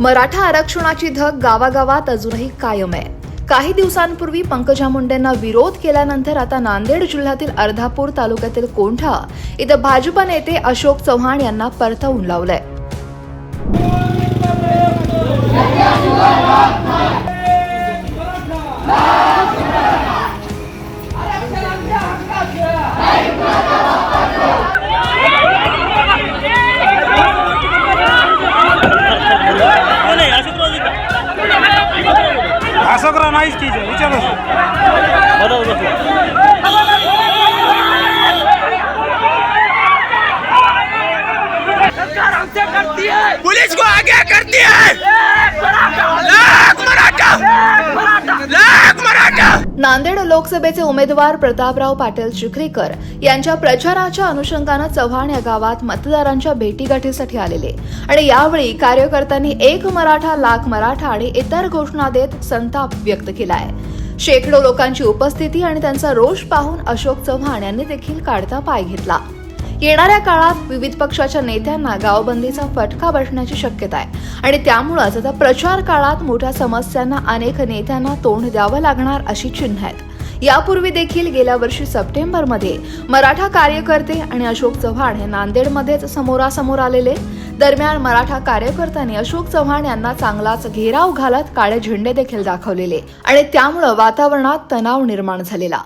मराठा आरक्षणाची धग गावागावात अजूनही कायम आहे. काही दिवसांपूर्वी पंकजा मुंडेंना विरोध केल्यानंतर आता नांदेड जिल्ह्यातील अर्धापूर तालुक्यातील कोंढा इथं भाजपा नेते अशोक चव्हाण यांना परतवून लावलंय. नाही असं करा नाहीच की विचार पुलिस को आगे करती है। नांदेड लोकसभेचे उमेदवार प्रतापराव पाटील चिखलीकर यांच्या प्रचाराच्या अनुषंगानं चव्हाण या गावात मतदारांच्या भेटीगाठीसाठी आलेले. आणि यावेळी कार्यकर्त्यांनी एक मराठा लाख मराठा आणि इतर घोषणा देत संताप व्यक्त केलाय. शेकडो लोकांची उपस्थिती आणि त्यांचा रोष पाहून अशोक चव्हाण यांनी देखील काढता पाय घेतला. येणाऱ्या काळात विविध पक्षाच्या नेत्यांना गावबंदीचा फटका बसण्याची शक्यता आहे. आणि त्यामुळंच आता प्रचार काळात मोठ्या समस्यांना अनेक नेत्यांना तोंड द्यावं लागणार अशी चिन्ह आहेत. यापूर्वी देखील गेल्या वर्षी सप्टेंबरमध्ये मराठा कार्यकर्ते आणि अशोक चव्हाण हे नांदेडमध्येच समोरासमोर आलेले. दरम्यान मराठा कार्यकर्त्यांनी अशोक चव्हाण यांना चांगलाच घेराव घालत काळे झेंडे देखील दाखवलेले. आणि त्यामुळं वातावरणात तणाव निर्माण झालेला.